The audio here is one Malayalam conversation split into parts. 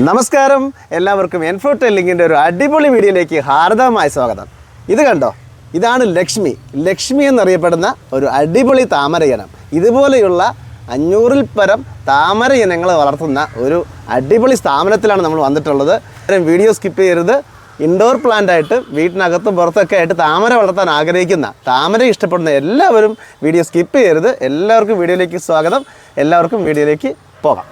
നമസ്കാരം. എല്ലാവർക്കും എൻഫോ ടെല്ലിങ്ങിന്റെ ഒരു അടിപൊളി വീഡിയോയിലേക്ക് ഹാർദവമായ സ്വാഗതം. ഇത് കണ്ടോ? ഇതാണ് ലക്ഷ്മി. ലക്ഷ്മി എന്നറിയപ്പെടുന്ന ഒരു അടിപൊളി താമര ഇനം. ഇതുപോലെയുള്ള അഞ്ഞൂറിൽ പരം താമര ഇനങ്ങൾ വളർത്തുന്ന ഒരു അടിപൊളി സ്ഥാപനത്തിലാണ് നമ്മൾ വന്നിട്ടുള്ളത്. വീഡിയോ സ്കിപ്പ് ചെയ്യരുത്. ഇൻഡോർ പ്ലാന്റ് ആയിട്ട് വീട്ടിനകത്തും പുറത്തൊക്കെ ആയിട്ട് താമര വളർത്താൻ ആഗ്രഹിക്കുന്ന താമര ഇഷ്ടപ്പെടുന്ന എല്ലാവരും വീഡിയോ സ്കിപ്പ് ചെയ്യരുത്. എല്ലാവർക്കും വീഡിയോയിലേക്ക് സ്വാഗതം. എല്ലാവർക്കും വീഡിയോയിലേക്ക് പോകാം.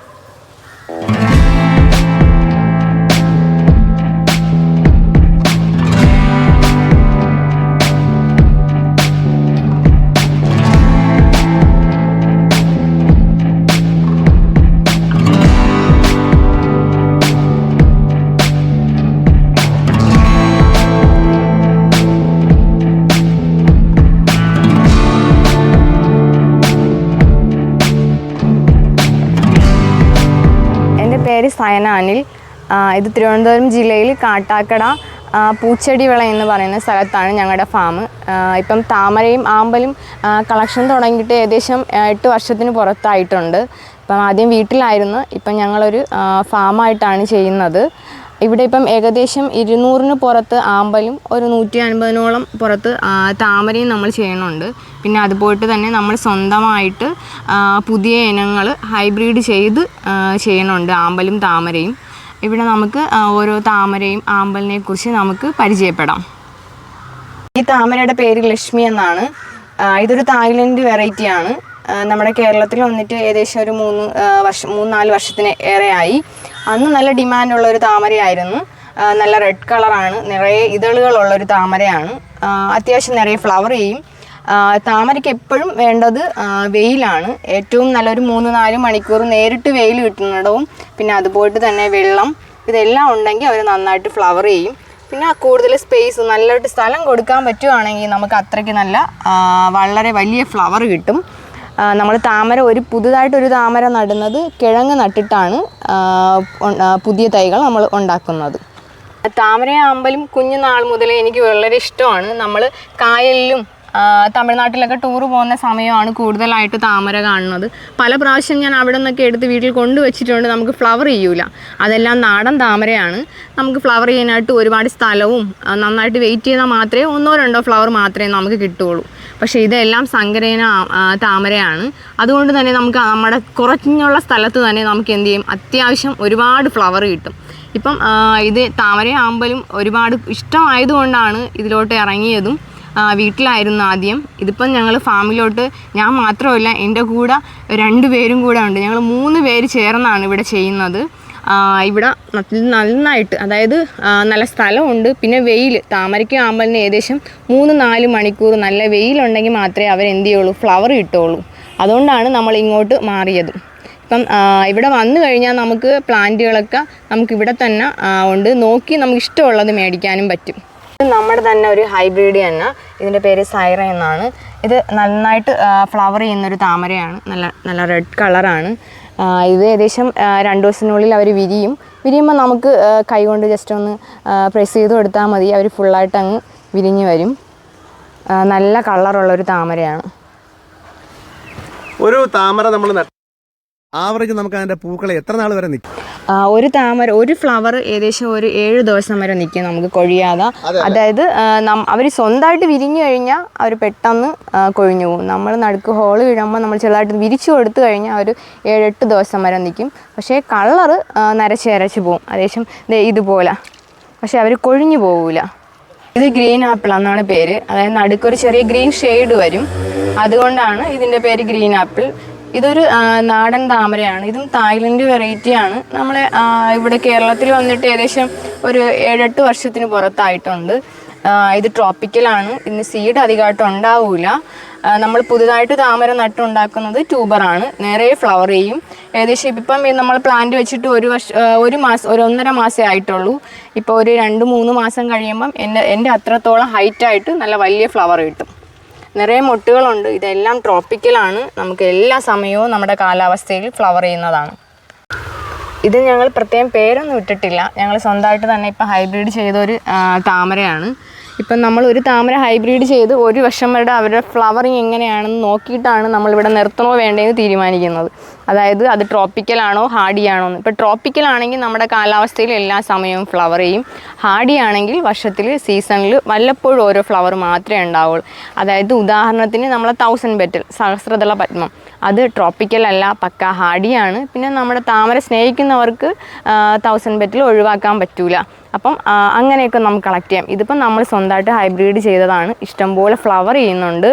പേര് സയന അനിൽ. ഇത് തിരുവനന്തപുരം ജില്ലയിൽ കാട്ടാക്കട പൂച്ചെടിവിള എന്ന് പറയുന്ന സ്ഥലത്താണ് ഞങ്ങളുടെ ഫാം ഇപ്പം താമരയും ആമ്പലും കളക്ഷൻ തുടങ്ങിയിട്ട് ഏകദേശം എട്ട് വർഷത്തിന് പുറത്തായിട്ടുണ്ട്. ഇപ്പം ആദ്യം വീട്ടിലായിരുന്നു. ഇപ്പം ഞങ്ങളൊരു ഫാമായിട്ടാണ് ചെയ്യുന്നത്. ഇവിടെ ഇപ്പം ഏകദേശം ഇരുന്നൂറിന് പുറത്ത് ആമ്പലും ഒരു നൂറ്റി അൻപതിനോളം പുറത്ത് താമരയും നമ്മൾ ചെയ്യണുണ്ട് പിന്നെ അതുപോയിട്ട് തന്നെ നമ്മൾ സ്വന്തമായിട്ട് പുതിയ ഇനങ്ങൾ ഹൈബ്രിഡ് ചെയ്ത് ചെയ്യണുണ്ട് ആമ്പലും താമരയും. ഇവിടെ നമുക്ക് ഓരോ താമരയും ആമ്പലിനെ കുറിച്ച് നമുക്ക് പരിചയപ്പെടാം. ഈ താമരയുടെ പേര് ലക്ഷ്മി എന്നാണ്. ഇതൊരു തായ്ലൻഡ് വെറൈറ്റി ആണ് ആ, നമ്മുടെ കേരളത്തിൽ വന്നിട്ട് ഏകദേശം ഒരു മൂന്ന് വർഷം മൂന്ന് നാല് വർഷത്തിന് ഏറെയായി. അന്ന് നല്ല ഡിമാൻഡുള്ള ഒരു താമരയായിരുന്നു. നല്ല റെഡ് കളറാണ്. നിറയെ ഇതളുകളുള്ള ഒരു താമരയാണ് അത്യാവശ്യം നിറയെ ഫ്ലവർ ചെയ്യും. താമരയ്ക്ക് എപ്പോഴും വേണ്ടത് വെയിലാണ്. ഏറ്റവും നല്ലൊരു മൂന്ന് നാല് മണിക്കൂർ നേരിട്ട് വെയിൽ കിട്ടുന്നിടവും പിന്നെ അതുപോലെ തന്നെ വെള്ളം ഇതെല്ലാം ഉണ്ടെങ്കിൽ അവർ നന്നായിട്ട് ഫ്ലവർ ചെയ്യും. പിന്നെ കൂടുതൽ സ്പേസ് നല്ലൊരു സ്ഥലം കൊടുക്കാൻ പറ്റുവാണെങ്കിൽ നമുക്ക് അത്രയ്ക്ക് നല്ല വളരെ വലിയ ഫ്ലവർ കിട്ടും. നമ്മൾ താമര ഒരു പുതുതായിട്ടൊരു താമര നടുന്നത് കിഴങ്ങ് നട്ടിട്ടാണ് പുതിയ തൈകൾ നമ്മൾ ഉണ്ടാക്കുന്നത്. താമരയാകുമ്പോഴും കുഞ്ഞുനാൾ മുതലേ എനിക്ക് വളരെ ഇഷ്ടമാണ്. നമ്മൾ കായലിലും തമിഴ്നാട്ടിലൊക്കെ ടൂർ പോകുന്ന സമയമാണ് കൂടുതലായിട്ട് താമര കാണുന്നത്. പല പ്രാവശ്യം ഞാൻ അവിടെ നിന്നൊക്കെ എടുത്ത് വീട്ടിൽ കൊണ്ടുവച്ചിട്ടുണ്ട്. നമുക്ക് ഫ്ലവർ ചെയ്യൂല. അതെല്ലാം നാടൻ താമരയാണ്. നമുക്ക് ഫ്ലവർ ചെയ്യാനായിട്ട് ഒരുപാട് സ്ഥലവും നന്നായിട്ട് വെയിറ്റ് ചെയ്താൽ മാത്രമേ ഒന്നോ രണ്ടോ ഫ്ലവർ മാത്രമേ നമുക്ക് കിട്ടുകയുള്ളൂ. പക്ഷേ ഇതെല്ലാം സങ്കരേന താമരയാണ്. അതുകൊണ്ട് തന്നെ നമുക്ക് നമ്മുടെ കുറഞ്ഞുള്ള സ്ഥലത്ത് തന്നെ നമുക്ക് എന്ത് ചെയ്യും? അത്യാവശ്യം ഒരുപാട് ഫ്ലവർ കിട്ടും. ഇപ്പം ഇത് താമരയാകുമ്പോഴും ഒരുപാട് ഇഷ്ടമായതുകൊണ്ടാണ് ഇതിലോട്ട് ഇറങ്ങിയതും. വീട്ടിലായിരുന്നു ആദ്യം. ഇതിപ്പം ഞങ്ങൾ ഫാമിലോട്ട് ഞാൻ മാത്രമല്ല എന്റെ കൂടെ രണ്ട് പേരും കൂടെ ഉണ്ട്. ഞങ്ങൾ മൂന്ന് പേര് ചേർന്നാണ് ഇവിടെ ചെയ്യുന്നത്. ഇവിടെ നന്നായിട്ട് അതായത് നല്ല സ്ഥലമുണ്ട്. പിന്നെ വെയിൽ താമരയ്ക്കും ആമ്പലിന് ഏകദേശം മൂന്ന് നാല് മണിക്കൂർ നല്ല വെയിലുണ്ടെങ്കിൽ മാത്രമേ അവർ എന്ത് ചെയ്യുള്ളൂ ഫ്ലവർ കിട്ടുള്ളൂ അതുകൊണ്ടാണ് നമ്മൾ ഇങ്ങോട്ട് മാറിയത്. ഇപ്പം ഇവിടെ വന്നു കഴിഞ്ഞാൽ നമുക്ക് പ്ലാന്റുകളൊക്കെ നമുക്ക് ഇവിടെ തന്നെ ഉണ്ട്. നോക്കി നമുക്ക് ഇഷ്ടമുള്ളത് മേടിക്കാനും പറ്റും. നമ്മുടെ തന്നെ ഒരു ഹൈബ്രിഡ് തന്നെ. ഇതിന്റെ പേര് സൈറ എന്നാണ്. ഇത് നന്നായിട്ട് ഫ്ലവർ ചെയ്യുന്നൊരു താമരയാണ്. നല്ല നല്ല റെഡ് കളറാണ് ഇത് ഏകദേശം രണ്ട് ദിവസത്തിനുള്ളിൽ അവർ വിരിയും. വിരിയുമ്പോൾ നമുക്ക് കൈകൊണ്ട് ജസ്റ്റ് ഒന്ന് പ്രസ് ചെയ്ത് കൊടുത്താൽ മതി. അവർ ഫുള്ളായിട്ട് അങ്ങ് വിരിഞ്ഞ് വരും. നല്ല കളറുള്ളൊരു താമരയാണ്. ഒരു താമര നമ്മൾ ആവറേജ് നമുക്ക് അതിന്റെ പൂക്കളെ എത്ര നാൾ വരെ നിൽക്കും ഒരു താമര ഒരു ഫ്ലവർ ഏകദേശം ഒരു ഏഴ് ദിവസം വരെ നിൽക്കും നമുക്ക് കൊഴിയാതെ. അതായത് അവർ സ്വന്തമായിട്ട് വിരിഞ്ഞു കഴിഞ്ഞാൽ അവർ പെട്ടെന്ന് കൊഴിഞ്ഞു പോകും. നമ്മൾ നടുക്ക് ഹോൾ വീഴുമ്പോൾ നമ്മൾ ചെറുതായിട്ട് വിരിച്ചു കൊടുത്തു കഴിഞ്ഞാൽ ഒരു ഏഴെട്ട് ദിവസം വരെ നിൽക്കും പക്ഷേ കളർ നരച്ച് നരച്ച് പോകും ഏകദേശം ഇതുപോലെ. പക്ഷേ അവർ കൊഴിഞ്ഞു പോകില്ല ഇത് ഗ്രീൻ ആപ്പിൾ എന്നാണ് പേര്. അതായത് നടുക്കൊരു ചെറിയ ഗ്രീൻ ഷെയ്ഡ് വരും. അതുകൊണ്ടാണ് ഇതിന്റെ പേര് ഗ്രീൻ ആപ്പിൾ ഇതൊരു നാടൻ താമരയാണ്. ഇതും തായ്ലൻഡ് വെറൈറ്റി ആണ്. നമ്മളെ ഇവിടെ കേരളത്തിൽ വന്നിട്ട് ഏകദേശം ഒരു ഏഴെട്ട് വർഷത്തിന് പുറത്തായിട്ടുണ്ട്. ഇത് ട്രോപ്പിക്കലാണ് ഇതിന് സീഡ് അധികമായിട്ട് ഉണ്ടാവില്ല നമ്മൾ പുതുതായിട്ട് താമര നട്ടുണ്ടാക്കുന്നത് ട്യൂബറാണ് നേരെ ഫ്ലവർ ചെയ്യും. ഏകദേശം ഇപ്പം നമ്മൾ പ്ലാന്റ് വെച്ചിട്ട് ഒരു വർഷം ഒരു മാസം ഒരു ഒന്നര മാസമേ ആയിട്ടുള്ളൂ. ഇപ്പോൾ ഒരു രണ്ട് മൂന്ന് മാസം കഴിയുമ്പം എന്റെ എന്റെ അത്രത്തോളം ഹൈറ്റായിട്ട് നല്ല വലിയ ഫ്ലവർ കിട്ടും. നിറയെ മൊട്ടുകളുണ്ട്. ഇതെല്ലാം ട്രോപ്പിക്കലാണ്. നമുക്ക് എല്ലാ സമയവും നമ്മുടെ കാലാവസ്ഥയിൽ ഫ്ലവർ ചെയ്യുന്നതാണ്. ഇത് ഞങ്ങൾ പ്രത്യേകം പേരൊന്നും ഇട്ടിട്ടില്ല. ഞങ്ങൾ സ്വന്തമായിട്ട് തന്നെ ഇപ്പം ഹൈബ്രിഡ് ചെയ്തൊരു താമരയാണ്. ഇപ്പം നമ്മൾ ഒരു താമര ഹൈബ്രിഡ് ചെയ്ത് ഒരു വർഷം വരെ അവരുടെ ഫ്ലവറിങ് എങ്ങനെയാണെന്ന് നോക്കിയിട്ടാണ് നമ്മളിവിടെ നിർത്തണോ വേണ്ടതെന്ന് തീരുമാനിക്കുന്നത്. അതായത് അത് ട്രോപ്പിക്കലാണോ ഹാഡിയാണോ എന്ന്. ഇപ്പോൾ ട്രോപ്പിക്കലാണെങ്കിൽ നമ്മുടെ കാലാവസ്ഥയിൽ എല്ലാ സമയവും ഫ്ലവർ ചെയ്യും. ഹാഡിയാണെങ്കിൽ വർഷത്തിൽ സീസണിൽ വല്ലപ്പോഴും ഓരോ ഫ്ലവർ മാത്രമേ ഉണ്ടാവുള്ളൂ. അതായത് ഉദാഹരണത്തിന് നമ്മളെ തൗസൻഡ് ബെറ്റൽ സഹസ്രതല പത്മം. അത് ട്രോപ്പിക്കൽ അല്ല പക്ക ഹാഡിയാണ് പിന്നെ നമ്മുടെ താമര സ്നേഹിക്കുന്നവർക്ക് തൗസൻഡ് ബെറ്റിൽ ഒഴിവാക്കാൻ പറ്റൂല. അപ്പം അങ്ങനെയൊക്കെ നമുക്ക് കളക്ട് ചെയ്യാം. ഇതിപ്പം നമ്മൾ സ്വന്തമായിട്ട് ഹൈബ്രിഡ് ചെയ്തതാണ്. ഇഷ്ടംപോലെ ഫ്ലവർ ചെയ്യുന്നുണ്ട്.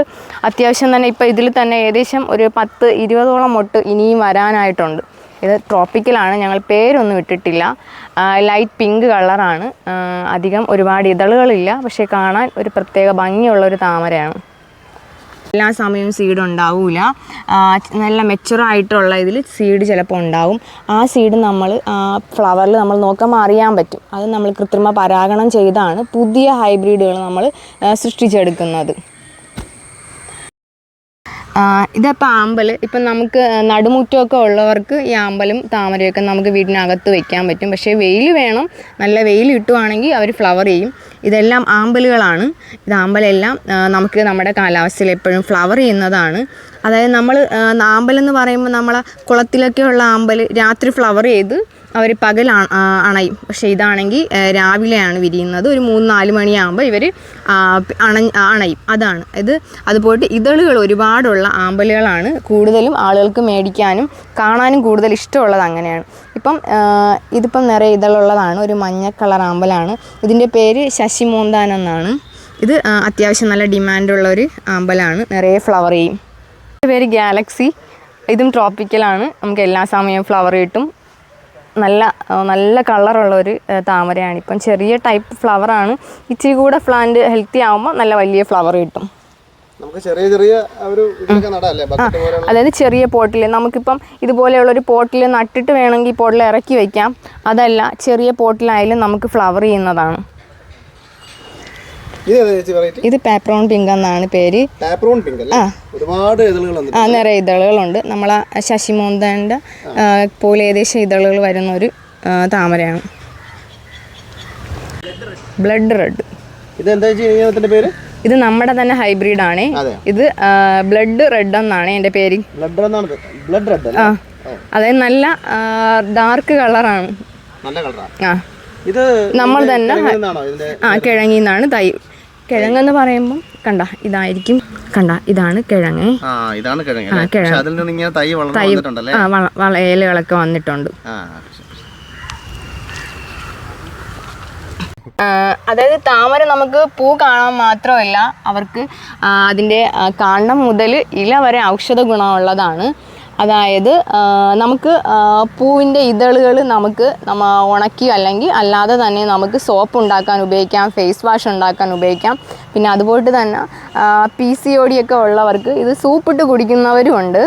അത്യാവശ്യം തന്നെ ഇപ്പോൾ ഇതിൽ തന്നെ ഏകദേശം ഒരു പത്ത് ഇരുപതോളം മൊട്ട് ഇനിയും വരാനായിട്ടുണ്ട്. ഇത് ട്രോപ്പിക്കലാണ് ഞങ്ങൾ പേരൊന്നും ഇട്ടിട്ടില്ല. ലൈറ്റ് പിങ്ക് കളറാണ് അധികം ഒരുപാട് ഇതളുകളില്ല. പക്ഷേ കാണാൻ ഒരു പ്രത്യേക ഭംഗിയുള്ള ഒരു താമരയാണ്. എല്ലാ സമയവും സീഡ് ഉണ്ടാവില്ല നല്ല മെച്ചുവർ ആയിട്ടുള്ള ഇതിൽ സീഡ് ചിലപ്പോൾ ഉണ്ടാവും. ആ സീഡ് നമ്മൾ ഫ്ലവറിൽ നമ്മൾ നോക്കുമ്പോൾ അറിയാൻ പറ്റും. അത് നമ്മൾ കൃത്രിമ പരാഗണം ചെയ്താണ് പുതിയ ഹൈബ്രിഡുകൾ നമ്മൾ സൃഷ്ടിച്ചെടുക്കുന്നത്. ഇതിപ്പോൾ ആമ്പൽ ഇപ്പം നമുക്ക് നടുമുറ്റമൊക്കെ ഉള്ളവർക്ക് ഈ ആമ്പലും താമരയൊക്കെ നമുക്ക് വീടിനകത്ത് വെക്കാൻ പറ്റും. പക്ഷേ വെയിൽ വേണം. നല്ല വെയിൽ കിട്ടുവാണെങ്കിൽ അവർ ഫ്ലവർ ചെയ്യും. ഇതെല്ലാം ആമ്പലുകളാണ്. ഇത് ആമ്പലെല്ലാം നമുക്ക് നമ്മുടെ കാലാവസ്ഥയിൽ എപ്പോഴും ഫ്ലവർ ചെയ്യുന്നതാണ്. അതായത് നമ്മൾ ആമ്പലെന്ന് പറയുമ്പോൾ നമ്മളെ കുളത്തിലൊക്കെയുള്ള ആമ്പൽ രാത്രി ഫ്ലവർ ചെയ്ത് അവർ പകൽ അണയും. പക്ഷേ ഇതാണെങ്കിൽ രാവിലെയാണ് വിരിയുന്നത്. ഒരു മൂന്ന് നാല് മണിയാകുമ്പോൾ ഇവർ അണ അണയും. അതാണ്. ഇത് അതുപോലെ ഇതളുകൾ ഒരുപാടുള്ള ആമ്പലുകളാണ്. കൂടുതലും ആളുകൾക്ക് മേടിക്കാനും കാണാനും കൂടുതൽ ഇഷ്ടമുള്ളത് അങ്ങനെയാണ്. ഇപ്പം ഇതിപ്പം നിറയെ ഇതളുള്ളതാണ്. ഒരു മഞ്ഞ കളർ ആമ്പലാണ്. ഇതിന്റെ പേര് ശശിമോന്താൻ എന്നാണ്. ഇത് അത്യാവശ്യം നല്ല ഡിമാൻഡുള്ള ഒരു ആമ്പലാണ്. നിറയെ ഫ്ലവർ ചെയ്യും. പേര് ഗാലക്സി. ഇതും ട്രോപ്പിക്കലാണ്. നമുക്ക് എല്ലാ സമയവും ഫ്ലവർ കിട്ടും. നല്ല നല്ല കളറുള്ള ഒരു താമരയാണ്. ഇപ്പം ചെറിയ ടൈപ്പ് ഫ്ലവറാണ് ഇച്ചിരി കൂടെ പ്ലാന്റ് ഹെൽത്തി ആകുമ്പോൾ നല്ല വലിയ ഫ്ലവർ കിട്ടും. നമുക്ക് ചെറിയ ചെറിയ ഒരു അതായത് ചെറിയ പോട്ടിൽ നമുക്കിപ്പം ഇതുപോലെയുള്ള ഒരു പോട്ടിൽ നട്ടിട്ട് വേണമെങ്കിൽ പോട്ടിൽ ഇറക്കി വയ്ക്കാം അതല്ല ചെറിയ പോട്ടിലായാലും നമുക്ക് ഫ്ലവർ ചെയ്യുന്നതാണ്. ഇത് പേപ്പറോൺ പാപ്രോൺ പിങ്ക് എന്നാണ് പേര്. പേപ്പറോൺ പിങ്ക് അല്ലേ? ഒരുപാട് ആ നിറയെ ഇതളുകളുണ്ട്. നമ്മൾ ശശിമോന്തന്റെ ശശിമോന്തന്റെ പോലെ ഏകദേശം ഇതളുകൾ വരുന്ന ഒരു ആ, താമരയാണ്. ബ്ലഡ് റെഡ് പേര്? ഇത് നമ്മുടെ തന്നെ ഹൈബ്രിഡ് ആണ്. അതെ. ഇത് ബ്ലഡ് റെഡ് എന്നാണ് എന്റെ പേര്. ബ്ലഡ് റെഡ് ആ. അതായത് നല്ല ഡാർക്ക് കളറാണ് നല്ല കളറാണ് ആ. ഇത് നമ്മൾ തന്നെ ആ കിഴങ്ങിന്നാണ് തൈ കിഴങ്ങെന്ന് പറയുമ്പോൾ കണ്ട ഇതായിരിക്കും. കണ്ട ഇതാണ് കിഴങ്ങ്. ഇതാണ് കിഴങ്ങ് തൈ വന്നിട്ടുണ്ട്. അതായത് താമര നമുക്ക് പൂ കാണാൻ മാത്രമല്ല അവർക്ക് അതിന്റെ അതിന്റെ ആ, മുതൽ ഇല വരെ ഔഷധ ഗുണമുള്ളതാണ്. അതായത് നമുക്ക് പൂവിന്റെ ഇതളുകൾ നമുക്ക് നമ്മ ഉണക്കി അല്ലെങ്കിൽ അല്ലാതെ തന്നെ നമുക്ക് സോപ്പ് ഉണ്ടാക്കാൻ ഉപയോഗിക്കാം ഫേസ് വാഷ് ഉണ്ടാക്കാൻ ഉപയോഗിക്കാം. പിന്നെ അതുപോലെ തന്നെ പി സി ഒ ഡി ഒക്കെ ഉള്ളവർക്ക് ഇത് സൂപ്പിട്ട് കുടിക്കുന്നവരുമുണ്ട്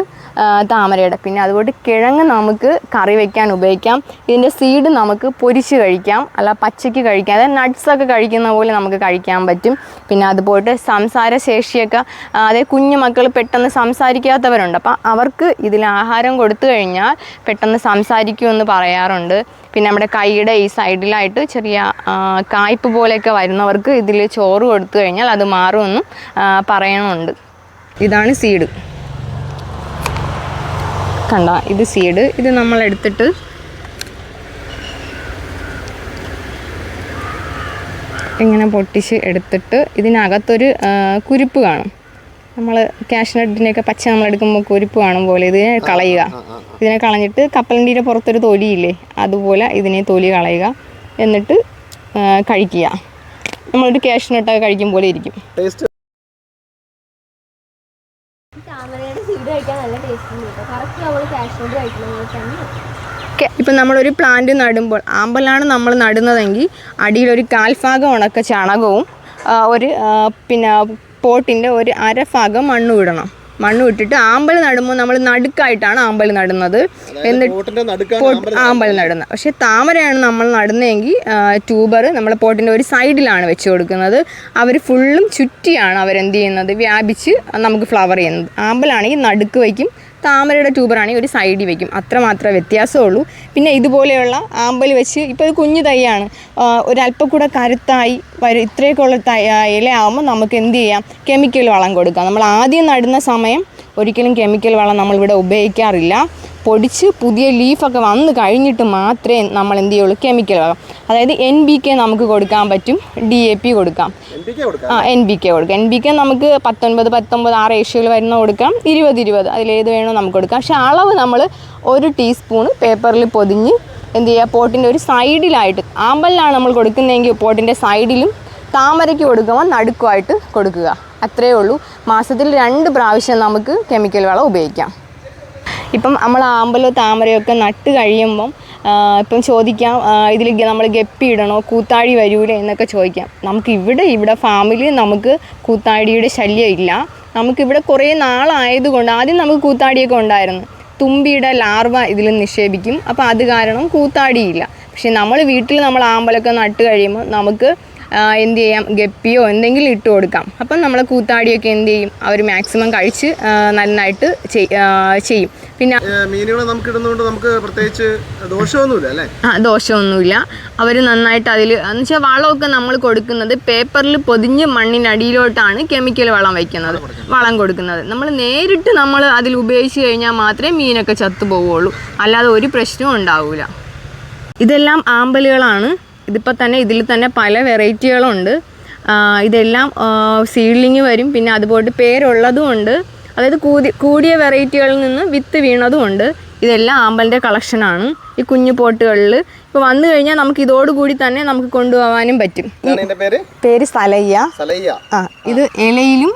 താമരയുടെ. പിന്നെ അതുപോലെ കിഴങ്ങ് നമുക്ക് കറി വെക്കാൻ ഉപയോഗിക്കാം. ഇതിന്റെ സീഡ് നമുക്ക് പൊരിച്ച് കഴിക്കാം അല്ല പച്ചയ്ക്ക് കഴിക്കാം. അതായത് നട്ട്സൊക്കെ കഴിക്കുന്ന പോലെ നമുക്ക് കഴിക്കാൻ പറ്റും. പിന്നെ അതുപോലെ സംസാര ശേഷിയൊക്കെ അതായത് കുഞ്ഞു മക്കൾ പെട്ടെന്ന് സംസാരിക്കാത്തവരുണ്ട്. അപ്പം അവർക്ക് ഇതിൽ ആഹാരം കൊടുത്തു കഴിഞ്ഞാൽ പെട്ടെന്ന് സംസാരിക്കുമെന്ന് പറയാറുണ്ട്. പിന്നെ നമ്മുടെ കൈയുടെ ഈ സൈഡിലായിട്ട് ചെറിയ കായ്പ് പോലെയൊക്കെ വരുന്നവർക്ക് ഇതിൽ ചോറ് കൊടുത്തു കഴിഞ്ഞാൽ അത് മാറുമെന്നും പറയണമുണ്ട്. ഇതാണ് സീഡ്. കണ്ട? ഇത് സീഡ്. ഇത് നമ്മൾ എടുത്തിട്ട് ഇങ്ങനെ പൊട്ടിച്ച് എടുത്തിട്ട് ഇതിനകത്തൊരു കുരിപ്പ് കാണും. നമ്മൾ കാഷ്നട്ടിന്റെയൊക്കെ പച്ച നമ്മൾ എടുക്കുമ്പോൾ കുരുപ്പ് കാണും പോലെ ഇതിനെ കളയുക. ഇതിനെ കളഞ്ഞിട്ട് കപ്പലണ്ടിയുടെ പുറത്തൊരു തൊലിയില്ലേ അതുപോലെ ഇതിനെ തൊലി കളയുക. എന്നിട്ട് കഴിക്കുക. നമ്മളൊരു കാഷ്നട്ടൊക്കെ കഴിക്കും പോലെ ഇരിക്കും. ടേസ്റ്റ് ഇപ്പം നമ്മളൊരു പ്ലാന്റ് നടുമ്പോൾ ആമ്പലാണ് നമ്മൾ നടുന്നതെങ്കിൽ അടിയിലൊരു കാൽഭാഗം ഉണക്ക ചാണകവും ഒരു പിന്നെ പോട്ടിന്റെ ഒരു അരഭാഗം മണ്ണും ഇടണം. മണ്ണും ഇട്ടിട്ട് ആമ്പൽ നടുമ്പോൾ നമ്മൾ നടുക്കായിട്ടാണ് ആമ്പൽ നടുന്നത്. എന്നിട്ട് ആമ്പൽ നടുന്നത്. പക്ഷേ താമരയാണ് നമ്മൾ നടുന്നതെങ്കിൽ ട്യൂബർ നമ്മൾ പോട്ടിന്റെ ഒരു സൈഡിലാണ് വെച്ച് കൊടുക്കുന്നത്. അവർ ഫുള്ളും ചുറ്റിയാണ് അവരെന്ത് ചെയ്യുന്നത്? വ്യാപിച്ച് നമുക്ക് ഫ്ലവർ ചെയ്യുന്നത്. ആമ്പലാണെങ്കിൽ നടുക്ക് വയ്ക്കും താമരയുടെ ട്യൂബറാണെങ്കിൽ ഒരു സൈഡിൽ വയ്ക്കും അത്ര മാത്രമേ വ്യത്യാസമുള്ളൂ. പിന്നെ ഇതുപോലെയുള്ള ആമ്പൽ വെച്ച് ഇപ്പോൾ ഒരു കുഞ്ഞു തൈയാണ്. ഒരല്പം കൂടെ കരുത്തായി വരും ഇത്രയൊക്കെ ഉള്ള തൈ ഇലയാകുമ്പോൾ നമുക്ക് എന്ത് ചെയ്യാം? കെമിക്കൽ വളം കൊടുക്കാം. നമ്മൾ ആദ്യം നടുന്ന സമയം ഒരിക്കലും കെമിക്കൽ വളം നമ്മളിവിടെ ഉപയോഗിക്കാറില്ല. പൊടിച്ച് പുതിയ ലീഫൊക്കെ വന്ന് കഴിഞ്ഞിട്ട് മാത്രമേ നമ്മൾ എന്ത് ചെയ്യുള്ളൂ കെമിക്കൽ വളം. അതായത് എൻ ബി കെ നമുക്ക് കൊടുക്കാൻ പറ്റും ഡി എ പി കൊടുക്കാം. ആ എൻ ബി കെ കൊടുക്കാം. എൻ ബി കെ നമുക്ക് പത്തൊൻപത് പത്തൊമ്പത് ആ റേഷ്യോയിൽ വരുന്ന കൊടുക്കാം. ഇരുപത് ഇരുപത് അതിലേത് വേണോ നമുക്ക് കൊടുക്കാം. പക്ഷേ അളവ് നമ്മൾ ഒരു ടീസ്പൂണ് പേപ്പറിൽ പൊതിഞ്ഞ് എന്ത് ചെയ്യുക പോട്ടിന്റെ ഒരു സൈഡിലായിട്ട് ആമ്പലിലാണ് നമ്മൾ കൊടുക്കുന്നതെങ്കിൽ പോട്ടിന്റെ സൈഡിലും താമരയ്ക്ക് കൊടുക്കുമ്പോൾ നടുക്കുമായിട്ട് കൊടുക്കുക. അത്രയേ ഉള്ളൂ. മാസത്തിൽ രണ്ട് പ്രാവശ്യം നമുക്ക് കെമിക്കൽ വളം ഉപയോഗിക്കാം. ഇപ്പം നമ്മൾ ആമ്പലോ താമരയൊക്കെ നട്ട് കഴിയുമ്പം ഇപ്പം ചോദിക്കാം ഇതിൽ നമ്മൾ ഗപ്പി ഇടണോ കൂത്താഴി വരൂലേ എന്നൊക്കെ ചോദിക്കാം. നമുക്ക് ഇവിടെ ഇവിടെ ഫാമിലി നമുക്ക് കൂത്താടിയുടെ ശല്യം ഇല്ല. നമുക്കിവിടെ കുറേ നാളായതുകൊണ്ട് ആദ്യം നമുക്ക് കൂത്താടിയൊക്കെ ഉണ്ടായിരുന്നു. തുമ്പിയുടെ ലാർവ ഇതിൽ നിക്ഷേപിക്കും. അപ്പോൾ അത് കാരണം കൂത്താടിയില്ല. പക്ഷേ നമ്മൾ വീട്ടിൽ നമ്മൾ ആമ്പലൊക്കെ നട്ട് കഴിയുമ്പോൾ നമുക്ക് എന്ത് ചെയ്യാം? ഗപ്പിയോ എന്തെങ്കിലും ഇട്ട് കൊടുക്കാം. അപ്പം നമ്മൾ കൂത്താടിയൊക്കെ എന്ത് ചെയ്യും? അവർ മാക്സിമം കഴിച്ച് നന്നായിട്ട് ചെയ്യും. പിന്നെ മീനുകളെ നമുക്ക് ഇടുന്നതുകൊണ്ട് നമുക്ക് പ്രത്യേകിച്ച് ദോഷമൊന്നുമില്ല അല്ലേ? ആ ദോഷമൊന്നുമില്ല. അവർ നന്നായിട്ട് അതിൽ എന്ന് വെച്ചാൽ വളമൊക്കെ നമ്മൾ കൊടുക്കുന്നത് പേപ്പറിൽ പൊതിഞ്ഞ് മണ്ണിനടിയിലോട്ടാണ് കെമിക്കൽ വളം വയ്ക്കുന്നത്. വളം കൊടുക്കുന്നത്. നമ്മൾ നേരിട്ട് നമ്മൾ അതിൽ ഉപയോഗിച്ച് കഴിഞ്ഞാൽ മാത്രമേ മീനൊക്കെ ചത്തു പോവുള്ളൂ അല്ലാതെ ഒരു പ്രശ്നവും ഉണ്ടാവില്ല ഇതെല്ലാം ആമ്പലുകളാണ്. ഇതിപ്പോൾ തന്നെ ഇതിൽ തന്നെ പല വെറൈറ്റികളുണ്ട്. ഇതെല്ലാം സീഡ്ലിങ് വരും. പിന്നെ അതുപോലെ പേരുള്ളതും ഉണ്ട്. അതായത് കൂടി കൂടിയ വെറൈറ്റികളിൽ നിന്ന് വിത്ത് വീണതും ഉണ്ട്. ഇതെല്ലാം ആമ്പലിന്റെ കളക്ഷനാണ് ഈ കുഞ്ഞു പോട്ടുകളിൽ ഇപ്പോൾ വന്നു കഴിഞ്ഞാൽ നമുക്ക് ഇതോടുകൂടി തന്നെ നമുക്ക് കൊണ്ടുപോകാനും പറ്റും. പേര്? പേര് സലയ്യ. സലയ്യ. ആ ഇത് ഇലയിലും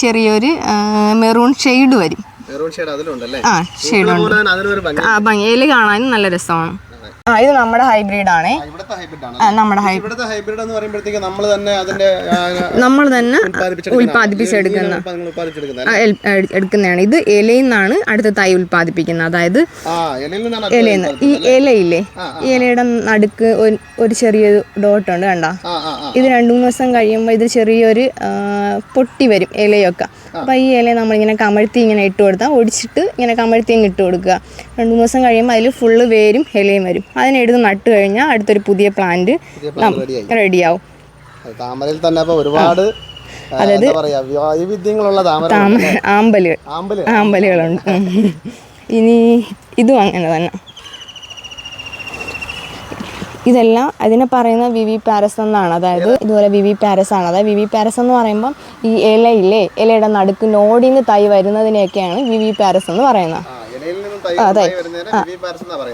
ചെറിയൊരു മെറൂൺ ഷെയ്ഡ് വരും. ആ ഷെയ്ഡ് ഉണ്ട് ആ ഭംഗി. ഇല കാണാനും നല്ല രസമാണ്. ആ ഇത് നമ്മുടെ ഹൈബ്രിഡ് ആണേ. നമ്മുടെ ഹൈബ്രിഡ് എന്ന് പറയുമ്പോഴത്തേക്ക് നമ്മൾ തന്നെ അതിന്റെ നമ്മൾ തന്നെ ഉൽപ്പാദിപ്പിച്ചെടുക്കുന്ന- എടുക്കുന്നതാണ്. ഇത് ഇലയിൽ നിന്നാണ് അടുത്ത തൈ ഉൽപ്പാദിപ്പിക്കുന്നത്. അതായത് ഇലയിൽ നിന്ന്. ഈ ഇലയില്ലേ? ഈ ഇലയുടെ നടുക്ക് ഒരു ചെറിയ ഡോട്ട് ഉണ്ട് കണ്ട? ഇത് രണ്ടു മൂന്ന് ദിവസം കഴിയുമ്പോൾ ഇത് ചെറിയൊരു പൊട്ടി വരും ഇലയൊക്കെ. അപ്പോൾ ഈ ഇല നമ്മളിങ്ങനെ കമഴ്ത്തി ഇങ്ങനെ ഇട്ട് കൊടുത്താൽ ഒടിച്ചിട്ട് ഇങ്ങനെ കമഴ്ത്തി അങ്ങ് ഇട്ട് കൊടുക്കുക. രണ്ട് മൂന്ന് ദിവസം കഴിയുമ്പോൾ അതിൽ ഫുള്ള് വേരും ഇലയും വരും. അതിനെടുത്ത് നട്ട് കഴിഞ്ഞാൽ അടുത്തൊരു പുതിയ പ്ലാന്റ് റെഡിയാവും താമരയിൽ തന്നെ ഒരുപാട് അതായത് വൈവിധ്യങ്ങളുള്ള താമര താമ ആമ്പലുകൾ ആമ്പൽ. ആമ്പലുകളുണ്ട്. ഇനി ഇതും അങ്ങനെ തന്നെ. ഇതെല്ലാം അതിനെ പറയുന്ന വി വി പാരസ് എന്നാണ്. അതായത് ഇതുപോലെ വി വി പാരസ് ആണ്. അതായത് വി വി പാരസ് എന്ന് പറയുമ്പോൾ ഈ ഇലയില്ലേ ഇലയുടെ നടുക്ക് നോടിന്ന് തൈ വരുന്നതിനെയൊക്കെയാണ് വി വി പാരസ് എന്ന് പറയുന്നത്. അതെ.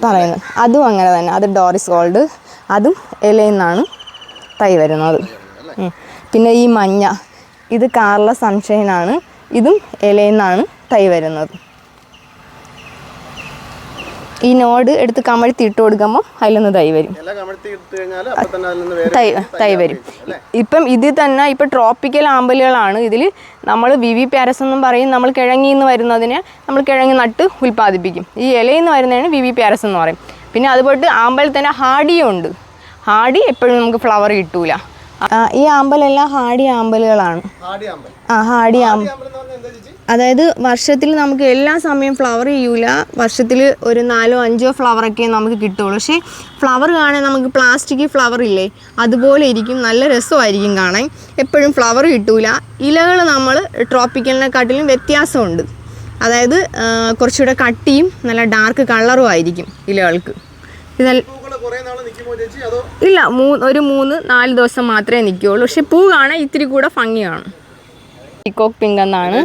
പറയുന്നത്. അതും അങ്ങനെ തന്നെ. അത് ഡോറിസ് ഗോൾഡ്. അതും ഇലയിൽ നിന്നാണ് തൈ വരുന്നത്. പിന്നെ ഈ മഞ്ഞ ഇത് കാർല സൺഷൈൻ ആണ് ഇതും ഇലയിൽ നിന്നാണ് തൈ വരുന്നത്. ഈ നോട് എടുത്ത് കമഴ്ത്തി ഇട്ട് കൊടുക്കുമ്പോൾ അതിൽ നിന്ന് തൈ വരും തൈ തൈ വരും. ഇപ്പം ഇതിൽ തന്നെ ഇപ്പം ട്രോപ്പിക്കൽ ആമ്പലുകളാണ്. ഇതിൽ നമ്മൾ വി വി പാരസ് എന്നും പറയും നമ്മൾ കിഴങ്ങിൽ നിന്ന് വരുന്നതിനെ നമ്മൾ കിഴങ്ങി നട്ട് ഉൽപ്പാദിപ്പിക്കും. ഈ ഇലയിൽ നിന്ന് വരുന്നതിന് വി വി പാരസ് എന്ന് പറയും. പിന്നെ അതുപോലെ ആമ്പലിൽ തന്നെ ഹാഡിയും ഉണ്ട്. ഹാഡി എപ്പോഴും നമുക്ക് ഫ്ലവർ കിട്ടൂല. ഈ ആമ്പലെല്ലാം ഹാഡി ആമ്പലുകളാണ്. ആ ഹാഡി ആമ്പൽ. അതായത് വർഷത്തിൽ നമുക്ക് എല്ലാ സമയം ഫ്ലവർ ചെയ്യൂല. വർഷത്തിൽ ഒരു നാലോ അഞ്ചോ ഫ്ലവറൊക്കെ നമുക്ക് കിട്ടുള്ളൂ. പക്ഷേ ഫ്ലവർ കാണാൻ നമുക്ക് പ്ലാസ്റ്റിക് ഫ്ലവർ ഇല്ലേ? അതുപോലെ ഇരിക്കും. നല്ല രസമായിരിക്കും കാണാൻ. എപ്പോഴും ഫ്ലവർ കിട്ടൂല. ഇലകൾ നമ്മൾ ട്രോപ്പിക്കലിനെക്കാട്ടിലും വ്യത്യാസമുണ്ട്. അതായത് കുറച്ചുകൂടെ കട്ടിയും നല്ല ഡാർക്ക് കളറും ആയിരിക്കും ഇലകൾക്ക്. ഇതല്ല ഇല്ല മൂ ഒരു മൂന്ന് നാല് ദിവസം മാത്രമേ നിൽക്കുകയുള്ളൂ പക്ഷെ പൂ കാണാൻ ഇത്തിരി കൂടെ ഭംഗിയാണ്. പീക്കോക്ക് പിങ്ക് എന്നാണ്.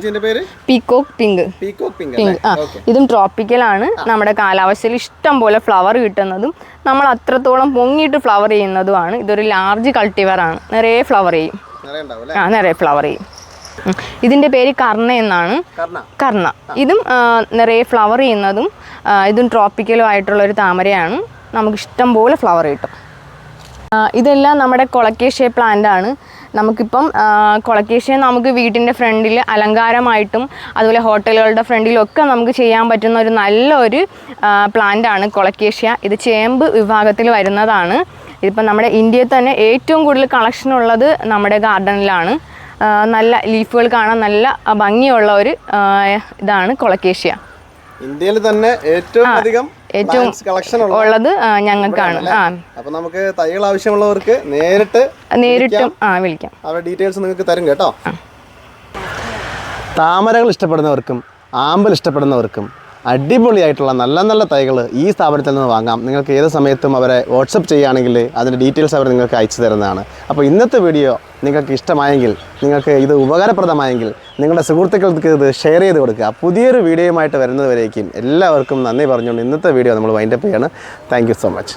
പീകോക്ക് പിങ്ക് പിങ്ക് ആ ഇതും ട്രോപ്പിക്കലാണ് നമ്മുടെ കാലാവസ്ഥയിൽ ഇഷ്ടം പോലെ ഫ്ലവർ കിട്ടുന്നതും നമ്മൾ അത്രത്തോളം പൊങ്ങിയിട്ട് ഫ്ലവർ ചെയ്യുന്നതുമാണ്. ഇതൊരു ലാർജ് കൾട്ടിവർ ആണ്. നിറയെ ഫ്ലവർ ചെയ്യും. ആ നിറയെ ഫ്ലവർ ചെയ്യും. ഇതിന്റെ ഇതിന്റെ പേര് കർണ എന്നാണ്. കർണ. ഇതും നിറയെ ഫ്ലവർ ചെയ്യുന്നതും ഇതും ട്രോപ്പിക്കലും ആയിട്ടുള്ള ഒരു താമരയാണ്. നമുക്ക് ഇഷ്ടം പോലെ ഫ്ലവർ കിട്ടും. ഇതെല്ലാം നമ്മുടെ കൊളക്കേഷ്യ പ്ലാന്റ് ആണ്. നമുക്കിപ്പം കൊളക്കേഷ്യ നമുക്ക് വീട്ടിന്റെ ഫ്രണ്ടിൽ അലങ്കാരമായിട്ടും അതുപോലെ ഹോട്ടലുകളുടെ ഫ്രണ്ടിലും ഒക്കെ നമുക്ക് ചെയ്യാൻ പറ്റുന്ന ഒരു നല്ലൊരു പ്ലാന്റ് ആണ് കൊളക്കേഷ്യ. ഇത് ചേമ്പ് വിഭാഗത്തിൽ വരുന്നതാണ്. ഇതിപ്പം നമ്മുടെ ഇന്ത്യയിൽ തന്നെ ഏറ്റവും കൂടുതൽ കളക്ഷൻ ഉള്ളത് നമ്മുടെ ഗാർഡനിലാണ് നല്ല ലീഫുകൾ കാണാൻ നല്ല ഭംഗിയുള്ള ഒരു ഇതാണ് കൊളക്കേഷ്യ. ഇന്ത്യയിൽ തന്നെ ഏറ്റവും അധികം ഏറ്റവും കളക്ഷൻ ഉള്ളത് ഞങ്ങൾക്കാണ് ആ. അപ്പൊ നമുക്ക് തൈകൾ ആവശ്യമുള്ളവർക്ക് നേരിട്ട് നേരിട്ടും ആ വിളിക്കാം. അവരുടെ ഡീറ്റെയിൽസ് നിങ്ങൾക്ക് തരും കേട്ടോ. താമരകൾ ഇഷ്ടപ്പെടുന്നവർക്കും ആമ്പൽ ഇഷ്ടപ്പെടുന്നവർക്കും അടിപൊളിയായിട്ടുള്ള നല്ല നല്ല തൈകൾ ഈ സ്ഥാപനത്തിൽ നിന്ന് വാങ്ങാം. നിങ്ങൾക്ക് ഏത് സമയത്തും അവരെ വാട്സപ്പ് ചെയ്യുകയാണെങ്കിൽ അതിന്റെ ഡീറ്റെയിൽസ് അവർ നിങ്ങൾക്ക് അയച്ചു തരുന്നതാണ്. അപ്പോൾ ഇന്നത്തെ വീഡിയോ നിങ്ങൾക്ക് ഇഷ്ടമായെങ്കിൽ നിങ്ങൾക്ക് ഇത് ഉപകാരപ്രദമായെങ്കിൽ നിങ്ങളുടെ സുഹൃത്തുക്കൾക്ക് ഇത് ഷെയർ ചെയ്ത് കൊടുക്കുക. പുതിയൊരു വീഡിയോയുമായിട്ട് വരുന്നതുവരേക്കും എല്ലാവർക്കും നന്ദി പറഞ്ഞുകൊണ്ട് ഇന്നത്തെ വീഡിയോ നമ്മൾ വൈൻഡപ്പ് ചെയ്യാണ്. Thank so much